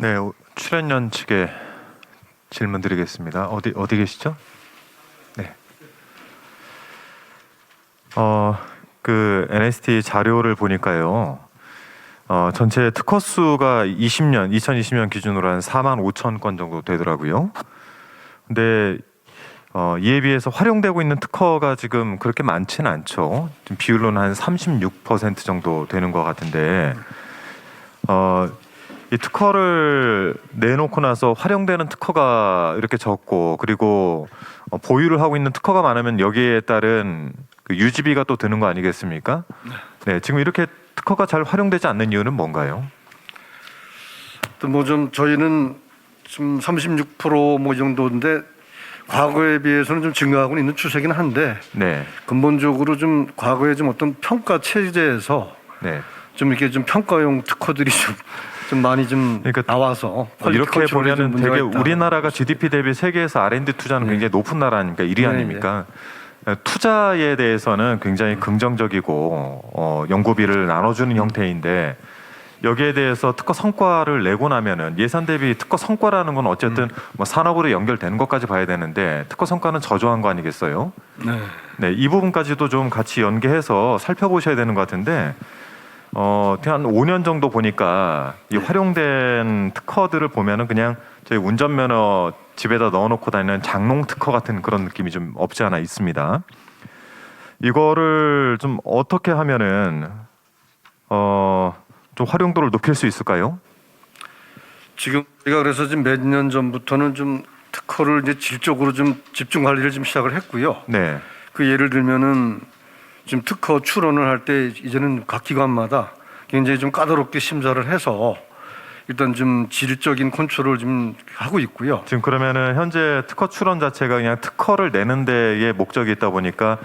네, 오- 출연연 측에 질문 드리겠습니다. 어디 어디 계시죠? 네. 어, 그 NST 자료를 보니까요. 어, 전체 특허 수가 20년, 2020년 기준으로 한 4만 5천 건 정도 되더라고요. 근데 어, 이에 비해서 활용되고 있는 특허가 지금 그렇게 많지는 않죠. 지금 비율로는 한 36% 정도 되는 것 같은데 어, 이 특허를 내놓고 나서 활용되는 특허가 이렇게 적고 그리고 어, 보유를 하고 있는 특허가 많으면 여기에 따른 그 유지비가 또 드는 거 아니겠습니까? 네, 지금 이렇게 특허가 잘 활용되지 않는 이유는 뭔가요? 또 뭐 좀 저희는 지금 36%뭐 정도인데 과거에 비해서는 좀 증가하고 있는 추세긴 한데 네, 근본적으로 좀 과거에 좀 어떤 평가 체제에서 네. 좀 이렇게 좀 평가용 특허들이 좀, 좀 많이 좀 그러니까 나와서 퀄리티 이렇게 보면은 되게. 우리나라가 GDP 대비 세계에서 R&D 투자는 네. 굉장히 높은 나라니까 1위 네, 아닙니까? 투자에 대해서는 굉장히 음. 긍정적이고 어, 연구비를 나눠주는 형태인데 여기에 대해서 특허 성과를 내고 나면은 예산 대비 특허 성과라는 건 어쨌든 음. 뭐 산업으로 연결되는 것까지 봐야 되는데 특허 성과는 저조한 거 아니겠어요? 네. 네, 이 부분까지도 좀 같이 연계해서 살펴보셔야 되는 것 같은데 어, 한 5년 정도 보니까 이 활용된 특허들을 보면은 그냥 저희 운전면허 집에다 넣어놓고 다니는 장롱 특허 같은 그런 느낌이 좀 없지 않아 있습니다. 이거를 좀 어떻게 하면은 어, 좀 활용도를 높일 수 있을까요? 지금 우리가 그래서 지금 몇 년 전부터는 좀 특허를 이제 질적으로 좀 집중 관리를 좀 시작을 했고요. 네, 그 예를 들면은 지금 특허 출원을 할 때 이제는 각 기관마다 굉장히 좀 까다롭게 심사를 해서 일단 좀 질적인 컨트롤을 좀 하고 있고요. 지금 그러면은 현재 특허 출원 자체가 그냥 특허를 내는 데에 목적이 있다 보니까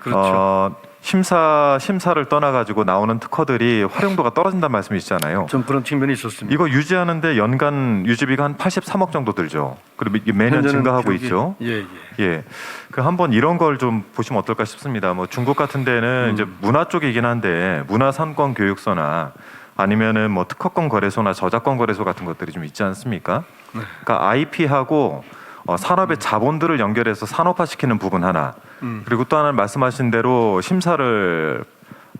그렇죠. 어, 심사 심사를 떠나 가지고 나오는 특허들이 활용도가 떨어진다는 말씀이시잖아요. 좀 그런 측면이 있었습니다. 이거 유지하는데 연간 유지비가 한 83억 정도 들죠. 그리고 이게 매년 현재는 증가하고 기록이- 있죠. 예, 예. 예. 그 한번 이런 걸 좀 보시면 어떨까 싶습니다. 뭐 중국 같은 데는 음. 이제 문화 쪽이긴 한데 문화상권 교육소나 아니면은 뭐 특허권 거래소나 저작권 거래소 같은 것들이 좀 있지 않습니까? 네. 그러니까 IP하고 어, 산업의 자본들을 연결해서 산업화시키는 부분 하나 음. 그리고 또 하나는 말씀하신 대로 심사를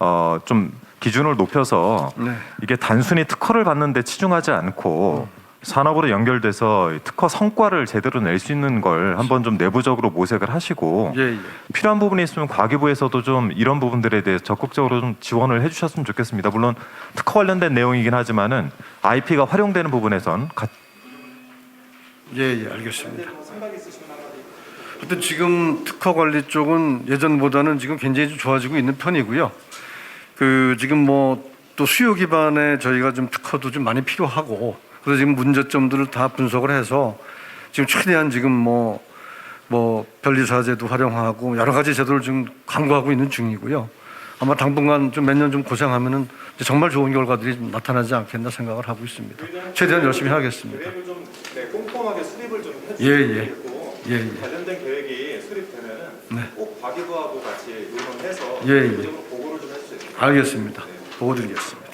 어, 좀 기준을 높여서 네. 이게 단순히 특허를 받는데 치중하지 않고 산업으로 연결돼서 이 특허 성과를 제대로 낼 수 있는 걸 한번 좀 내부적으로 모색을 하시고 예, 예. 필요한 부분이 있으면 과기부에서도 좀 이런 부분들에 대해 적극적으로 좀 지원을 해주셨으면 좋겠습니다. 물론 특허 관련된 내용이긴 하지만은 IP가 활용되는 부분에선 가- 예, 예, 알겠습니다. 하여튼 지금 특허 관리 쪽은 예전보다는 지금 굉장히 좀 좋아지고 있는 편이고요. 그 지금 뭐 또 수요 기반에 저희가 좀 특허도 좀 많이 필요하고 그래서 지금 문제점들을 다 분석을 해서 지금 최대한 지금 뭐 뭐 변리사 제도 활용하고 여러 가지 제도를 좀 강구하고 있는 중이고요. 아마 당분간 좀 몇 년 좀 고생하면은 이제 정말 좋은 결과들이 좀 나타나지 않겠나 생각을 하고 있습니다. 최대한 열심히 하겠습니다. 계획을 좀 네, 꼼꼼하게 수립을 좀 예, 예. 예, 예. 관련된 계획이 수립되면은 네. 꼭 과기부하고 같이 의논해서 예, 예. 내부적으로 보고를 좀 해주세요. 알겠습니다. 보고 드리겠습니다.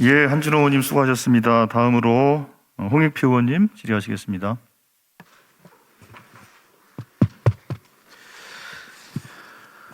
예, 한준호 의원님 수고하셨습니다. 다음으로 어, 홍익표 의원님 질의하시겠습니다.